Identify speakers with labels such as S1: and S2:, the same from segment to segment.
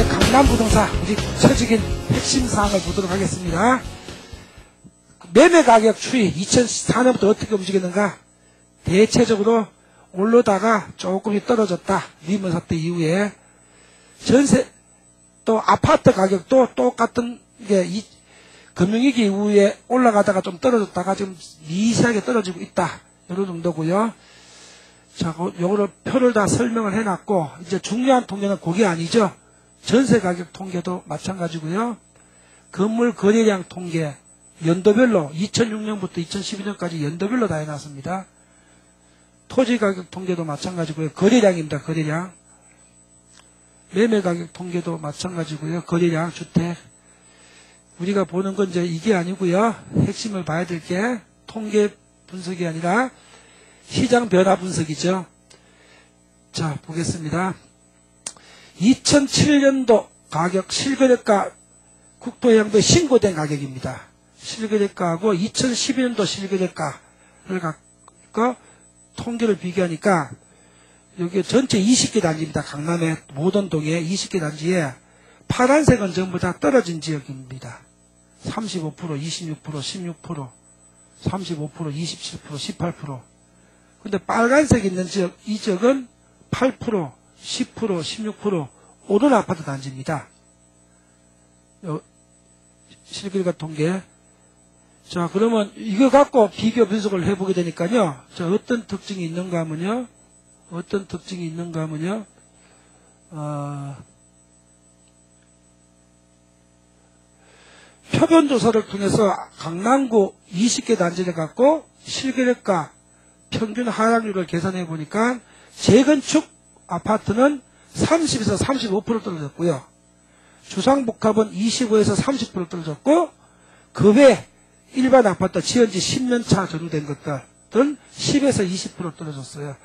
S1: 이제 강남 부동산 우리 구체적인 핵심 사항을 보도록 하겠습니다. 매매 가격 추이 2004년부터 어떻게 움직였는가? 대체적으로 올라다가 조금 떨어졌다. 리먼 사태 이후에 전세 또 아파트 가격도 똑같은 게 이, 금융위기 이후에 올라가다가 좀 떨어졌다가 지금 미세하게 떨어지고 있다. 이런 정도고요. 자, 그 요거를 표를 다 설명을 해놨고 이제 중요한 통계는 그게 아니죠. 전세 가격 통계도 마찬가지고요. 건물 거래량 통계 연도별로 2006년부터 2012년까지 연도별로 다 해놨습니다. 토지 가격 통계도 마찬가지고요. 거래량입니다. 거래량. 매매 가격 통계도 마찬가지고요. 거래량 주택. 우리가 보는 건 이제 이게 아니고요. 핵심을 봐야 될 게 통계 분석이 아니라 시장 변화 분석이죠. 자, 보겠습니다. 2007년도 가격 실거래가 국토해양부에 신고된 가격입니다. 실거래가하고 2012년도 실거래가를 갖고 통계를 비교하니까 여기 전체 20개 단지입니다. 강남의 모든 동에 20개 단지에 파란색은 전부 다 떨어진 지역입니다. 35%, 26%, 16%, 35%, 27%, 18%. 근데 빨간색 있는 지역, 이 지역은 8%, 10%, 16% 오른 아파트 단지입니다. 실거래가 통계. 자, 그러면 이거 갖고 비교 분석을 해보게 되니까요. 자, 어떤 특징이 있는가 하면요. 어떤 특징이 있는가 하면요. 어, 표본 조사를 통해서 강남구 20개 단지를 갖고 실거래가 평균 하락률을 계산해 보니까 재건축 아파트는 30에서 35% 떨어졌고요. 주상복합은 25에서 30% 떨어졌고 그 외 일반 아파트 지은 지 10년 차 전후된 것들은 10에서 20% 떨어졌어요.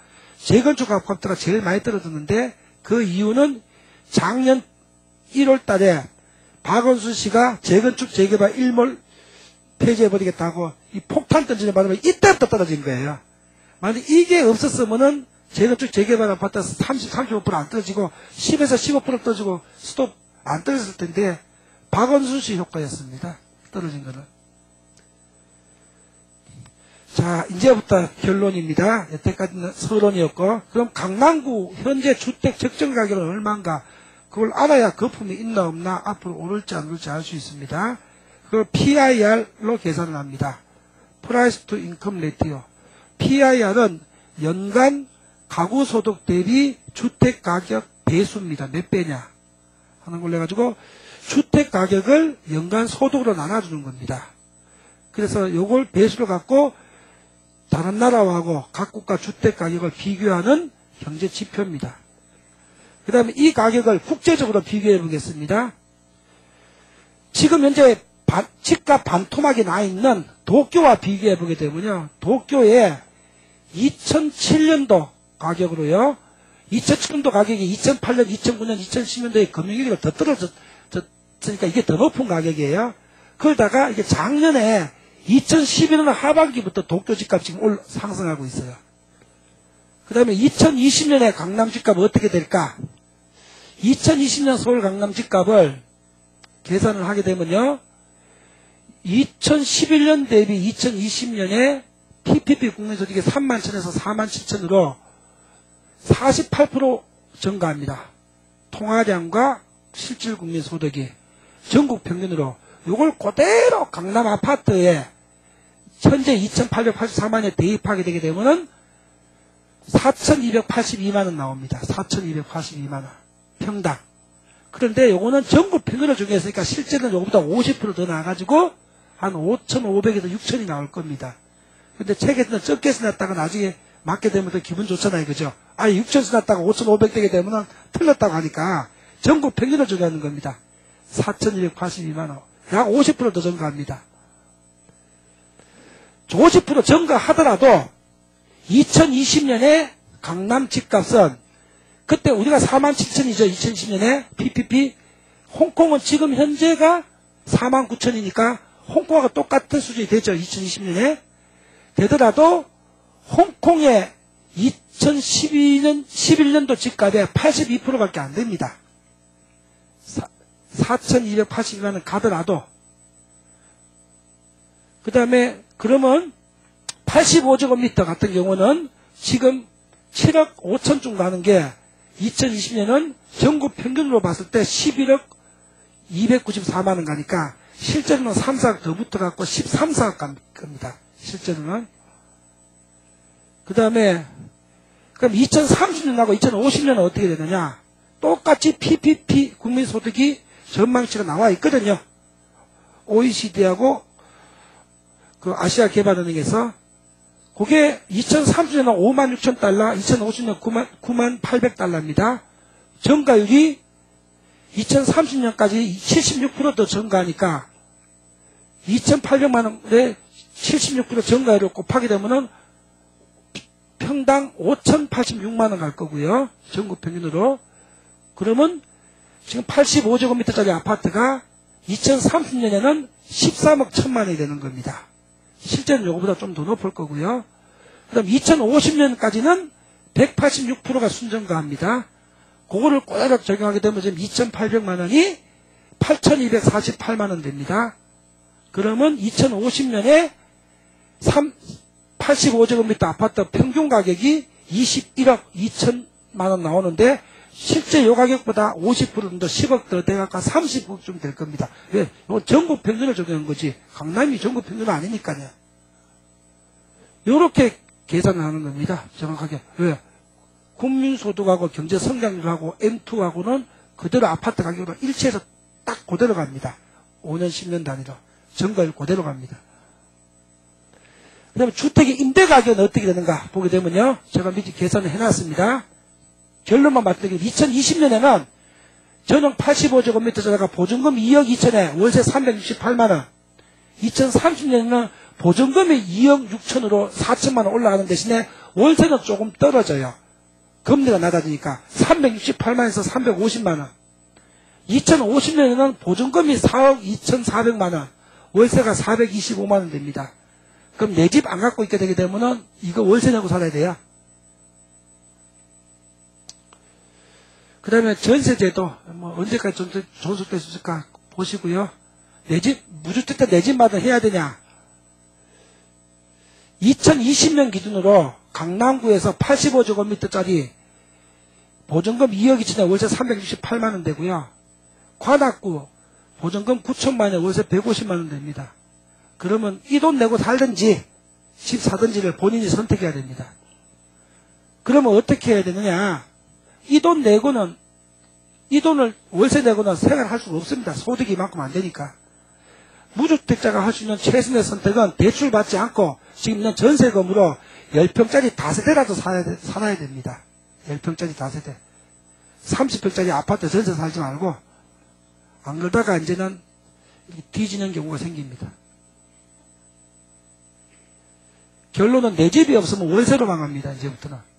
S1: 재건축 아파트가 제일 많이 떨어졌는데 그 이유는 작년 1월 달에 박원순 씨가 재건축 재개발 일몰 폐지해버리겠다고 이 폭탄 던지는 바람에 이때부터 떨어진 거예요. 만약 이게 없었으면은 재건축 재개발 아파트 30, 35%안 떨어지고 10에서 15% 떨어지고 스톱 안 떨어졌을 텐데 박원순 씨 효과였습니다. 떨어진 거는. 자, 이제부터 결론입니다. 여태까지는 서론이었고, 그럼 강남구 현재 주택 적정 가격은 얼마인가? 그걸 알아야 거품이 있나 없나 앞으로 오를지 안 오를지 알 수 있습니다. 그걸 PIR로 계산을 합니다. Price to Income Ratio. PIR은 연간 가구 소득 대비 주택 가격 배수입니다. 몇 배냐 하는 걸로 해가지고 주택 가격을 연간 소득으로 나눠주는 겁니다. 그래서 요걸 배수를 갖고 다른 나라하고 각 국가 주택 가격을 비교하는 경제 지표입니다. 그 다음에 이 가격을 국제적으로 비교해 보겠습니다. 지금 현재 반, 집값 반토막이 나 있는 도쿄와 비교해 보게 되면요. 도쿄에 2007년도 가격으로요. 2007년도 가격이 2008년, 2009년, 2010년도에 금융위기가 더 떨어졌으니까 이게 더 높은 가격이에요. 그러다가 이게 작년에 2011년 하반기부터 도쿄 집값 지금 올, 상승하고 있어요. 그 다음에 2020년에 강남 집값 어떻게 될까? 2020년 서울 강남 집값을 계산을 하게 되면요. 2011년 대비 2020년에 PPP 국민소득이 3만 1천에서 4만 7천으로 48% 증가합니다. 통화량과 실질 국민 소득이 전국 평균으로 이걸 그대로 강남 아파트에 현재 2,884만에 대입하게 되게 되면은 4,282만 원 나옵니다. 4,282만 원. 평당. 그런데 요거는 전국 평균을 중요했으니까 실제는 요거보다 50%더 나가지고 한 5,500에서 6,000이 나올 겁니다. 근데 책에서는 적게 써놨다가 나중에 맞게 되면 더 기분 좋잖아요. 그죠? 아니 6,000 써놨다가 5,500 되게 되면은 틀렸다고 하니까 전국 평균을 중요하는 겁니다. 4,282만원. 약 50%더 증가합니다. 50% 증가하더라도 2020년에 강남 집값은 그때 우리가 4만 7천이죠. 2010년에 PPP 홍콩은 지금 현재가 4만 9천이니까 홍콩하고 똑같은 수준이 되죠. 2020년에 되더라도 홍콩의 2012년 11년도 집값의 82%밖에 안 됩니다. 4,282만 원 가더라도 그 다음에 그러면 85제곱미터 같은 경우는 지금 7억 5천쯤 가는 게 2020년은 전국 평균으로 봤을 때 11억 294만 원 가니까 실제로는 3, 4억 더 붙어갖고 13, 4억 갑니다. 실제로는. 그 다음에 그럼 2030년하고 2050년은 어떻게 되느냐? 똑같이 PPP 국민소득이 전망치가 나와 있거든요. OECD하고 그 아시아 개발은행에서 그게 2030년은 5만 6천 달러, 2050년 9만, 9만 800 달러입니다. 증가율이 2030년까지 76%더 증가하니까 2,800만 원에 76% 증가율을 곱하게 되면은 평당 5,086만 원 갈 거고요. 전국 평균으로. 그러면 지금 85제곱미터짜리 아파트가 2030년에는 13억 1천만 원이 되는 겁니다. 실제는 요거보다 좀 더 높을 거고요. 그다음 2050년까지는 186%가 순정가합니다. 그거를 꼬다닥 적용하게 되면 지금 2,800만 원이 8,248만 원 됩니다. 그러면 2050년에 3, 85제곱미터 아파트 평균 가격이 21억 2천만 원 나오는데 실제 요 가격보다 50% 정도 10억 더 돼가까 30억쯤 될 겁니다. 왜? 이건 전국 평균을 적용한 거지. 강남이 전국 평균은 아니니까요. 요렇게 계산하는 겁니다. 정확하게. 왜? 국민소득하고 경제성장률하고 M2하고는 그대로 아파트 가격으로 일치해서 딱 그대로 갑니다. 5년, 10년 단위로. 증가율 그대로 갑니다. 그 다음에 주택의 임대 가격은 어떻게 되는가 보게 되면요. 제가 미리 계산을 해놨습니다. 결론만 말씀드리면 2020년에는 전용 85제곱미터짜리가 보증금 2억 2천에 월세 368만원 2030년에는 보증금이 2억 6천으로 4천만원 올라가는 대신에 월세는 조금 떨어져요. 금리가 낮아지니까 368만에서 350만원 2050년에는 보증금이 4억 2,400만원 월세가 425만원 됩니다. 그럼 내 집 안 갖고 있게 되게 되면은 이거 월세 내고 살아야 돼요. 그 다음에 전세제도, 뭐, 언제까지 전, 존속될 수 있을까 보시고요. 내 집, 무주택자 내 집마다 해야 되냐. 2020년 기준으로 강남구에서 85제곱미터짜리 보증금 2억 2천에 월세 368만원 되고요. 관악구 보증금 9천만원에 월세 150만원 됩니다. 그러면 이 돈 내고 살든지 집 사든지를 본인이 선택해야 됩니다. 그러면 어떻게 해야 되느냐? 이 돈 내고는 이 돈을 월세 내고는 생활할 수가 없습니다. 소득이 이만큼 안 되니까. 무주택자가 할 수 있는 최선의 선택은 대출 받지 않고 지금 있는 전세금으로 10평짜리 다세대라도 살아야, 살아야 됩니다. 10평짜리 다세대. 30평짜리 아파트 전세 살지 말고 안 그러다가 이제는 뒤지는 경우가 생깁니다. 결론은 내 집이 없으면 월세로 망합니다. 이제부터는.